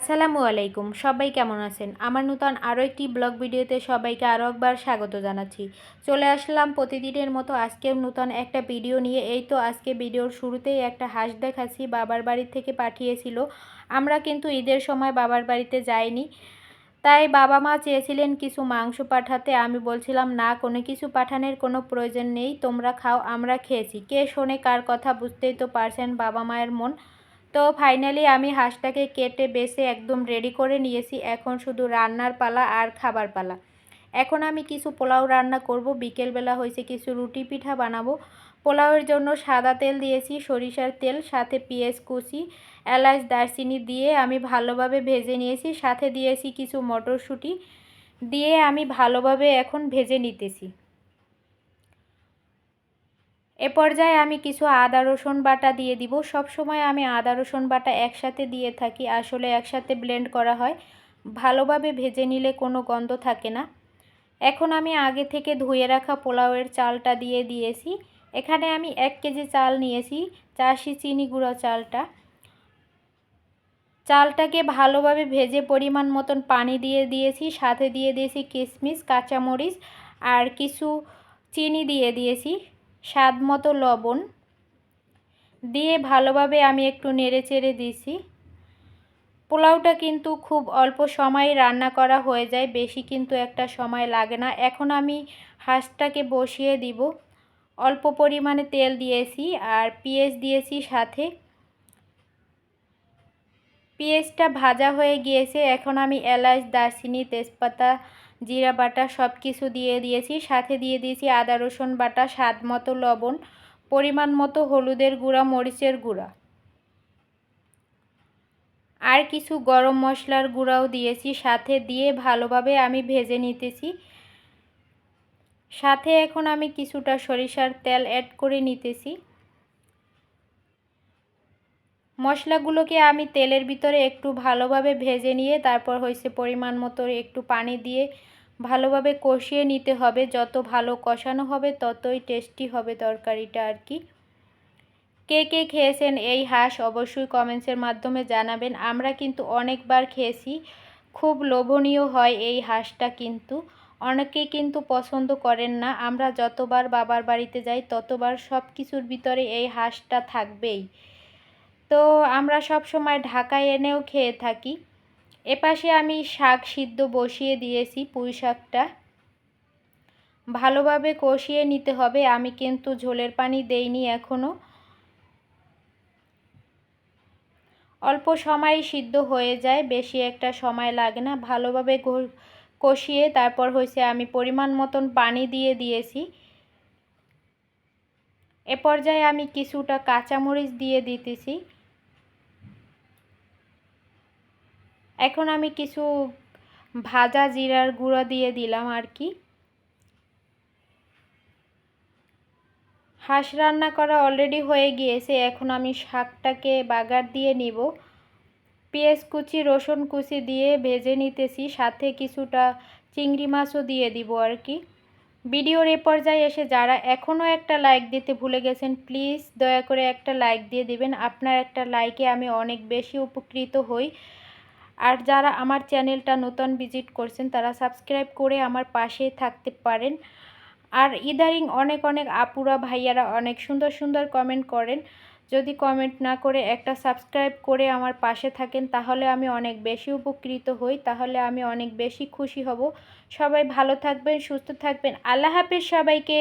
আসসালামু আলাইকুম, সবাই কেমন আছেন? আমার নূতন আরও একটি ব্লগ ভিডিওতে সবাইকে আরও একবার স্বাগত জানাচ্ছি। চলে আসলাম প্রতিদিনের মতো আজকেও নূতন একটা ভিডিও নিয়ে। এই তো আজকে ভিডিওর শুরুতেই একটা হাঁস দেখাচ্ছি, বাবার বাড়ি থেকে পাঠিয়েছিল। আমরা কিন্তু ঈদের সময় বাবার বাড়িতে যাইনি। তাই বাবা মা চেয়েছিলেন কিছু মাংস পাঠাতে। আমি বলছিলাম, না, কোনো কিছু পাঠানোর কোনো প্রয়োজন নেই। তোমরা খাও, আমরা খেয়েছি। কে শোনে, কার কথা বুঝতেই তো পারছেন বাবা মায়ের মন। তো ফাইনালি আমি হাঁসটাকে কেটে বেছে একদম রেডি করে নিয়েছি। এখন শুধু রান্নার পালা আর খাবার পালা। এখন আমি কিছু পোলাও রান্না করব। বিকেলবেলা হয়েছে কিছু রুটি পিঠা বানাবো। পোলাওয়ের জন্য সাদা তেল দিয়েছি, সরিষার তেল, সাথে পেঁয়াজ কুচি, এলাচ, দারচিনি দিয়ে আমি ভালোভাবে ভেজে নিয়েছি। সাথে দিয়েছি কিছু মটরশুঁটি। দিয়ে আমি ভালোভাবে এখন ভেজে নিতেছি। এ পর্যায়ে আমি কিছু আদা, রসুন বাটা দিয়ে দিব। সব সময় আমি আদা, রসুন বাটা একসাথে দিয়ে থাকি। আসলে একসাথে ব্লেন্ড করা হয়। ভালোভাবে ভেজে নিলে কোনো গন্ধ থাকে না। এখন আমি আগে থেকে ধুয়ে রাখা পোলাওয়ের চালটা দিয়ে দিয়েছি। এখানে আমি এক কেজি চাল নিয়েছি চাষি চিনি গুঁড়ো চালটা। চালটাকে ভালোভাবে ভেজে পরিমাণ মতন পানি দিয়ে দিয়েছি। সাথে দিয়ে দিয়েছি কিশমিশ কাঁচামরিচ আর কিছু চিনি দিয়ে দিয়েছি। স্বাদ মতো লবণ দিয়ে ভালোভাবে আমি একটু নেড়ে চেড়ে দিছি পোলাওটা কিন্তু খুব অল্প সময়ে রান্না করা হয়ে যায়, বেশি কিন্তু একটা সময় লাগে না। এখন আমি হাঁসটাকে বসিয়ে দিব। অল্প পরিমাণে তেল দিয়েছি আর পেঁয়াজ দিয়েছি সাথে। পেঁয়াজটা ভাজা হয়ে গিয়েছে। এখন আমি এলাচ, দারচিনি, তেজপাতা জিরা বাটা সব কিছু দিয়ে দিয়েছি, সাথে দিয়ে দিয়েছি আদা, রসুন বাটা, স্বাদ মতো লবণ, পরিমাণ মতো হলুদের গুঁড়া, মরিচের গুঁড়া। আর কিছু গরম মশলার গুঁড়াও দিয়েছি, সাথে দিয়ে ভালোভাবে আমি ভেজে নিতেছি। সাথে এখন আমি কিছুটা সরিষার তেল অ্যাড করে নিতেছি। মশলাগুলোকে আমি তেলের ভিতরে একটু ভালোভাবে ভেজে নিয়ে তারপর হয়েছে পরিমাণ মতো একটু পানি দিয়ে ভালোভাবে কষিয়ে নিতে হবে। যত ভালো কষানো হবে, ততই টেস্টি হবে তরকারিটা আর কি। কে কে খেয়েছেন এই হাঁস অবশ্যই কমেন্টসের মাধ্যমে জানাবেন। আমরা কিন্তু অনেকবার খেয়েছি, খুব লোভনীয় হয় এই হাঁসটা কিন্তু। অনেকে কিন্তু পছন্দ করেন না। আমরা যতবার বাবার বাড়িতে যাই, ততবার সব কিছুর ভিতরে এই হাঁসটা থাকবেই। তো আমরা সব সময় ঢাকায় এনেও খেয়ে থাকি। এপাশে আমি শাক সিদ্ধ বসিয়ে দিয়েছি পুঁই শাকটা। ভালোভাবে কষিয়ে নিতে হবে, আমি কিন্তু ঝোলের পানি দেইনি এখনও অল্প সময় সিদ্ধ হয়ে যায়, বেশি একটা সময় লাগে না। ভালোভাবে কষিয়ে তারপর হয়েছে আমি পরিমাণ মতন পানি দিয়ে দিয়েছি। এ পর্যায়ে আমি কিছুটা কাঁচামরিচ দিয়ে দিতেছি। এখন আমি কিছু ভাজা জিরার গুঁড়ো দিয়ে দিলাম আর কি। হাঁস রান্না করা অলরেডি হয়ে গিয়েছে, এখন আমি শাকটাকে বাগার দিয়ে নিব। পেঁয়াজ কুচি, রসুন কুচি দিয়ে ভেজে নিতেছি, সাথে কিছুটা চিংড়ি মাছও দিয়ে দিব আর কি। ভিডিওর এ পর্যায়ে এসে যারা এখনও একটা লাইক দিতে ভুলে গেছেন প্লিজ দয়া করে একটা লাইক দিয়ে দিবেন। আপনার একটা লাইকে আমি অনেক বেশি উপকৃত হই। আর যারা আমার চ্যানেলটা নতুন ভিজিট করছেন, তারা সাবস্ক্রাইব করে আমার পাশে থাকতে পারেন। আর ইদারিং অনেক অনেক আপুরা, ভাইয়ারা অনেক সুন্দর সুন্দর কমেন্ট করেন। যদি কমেন্ট না করে একটা সাবস্ক্রাইব করে আমার পাশে থাকেন, তাহলে আমি অনেক বেশি উপকৃত হই, তাহলে আমি অনেক বেশি খুশি হব। সবাই ভালো থাকবেন, সুস্থ থাকবেন। আল্লাহ হাফেজ সবাইকে।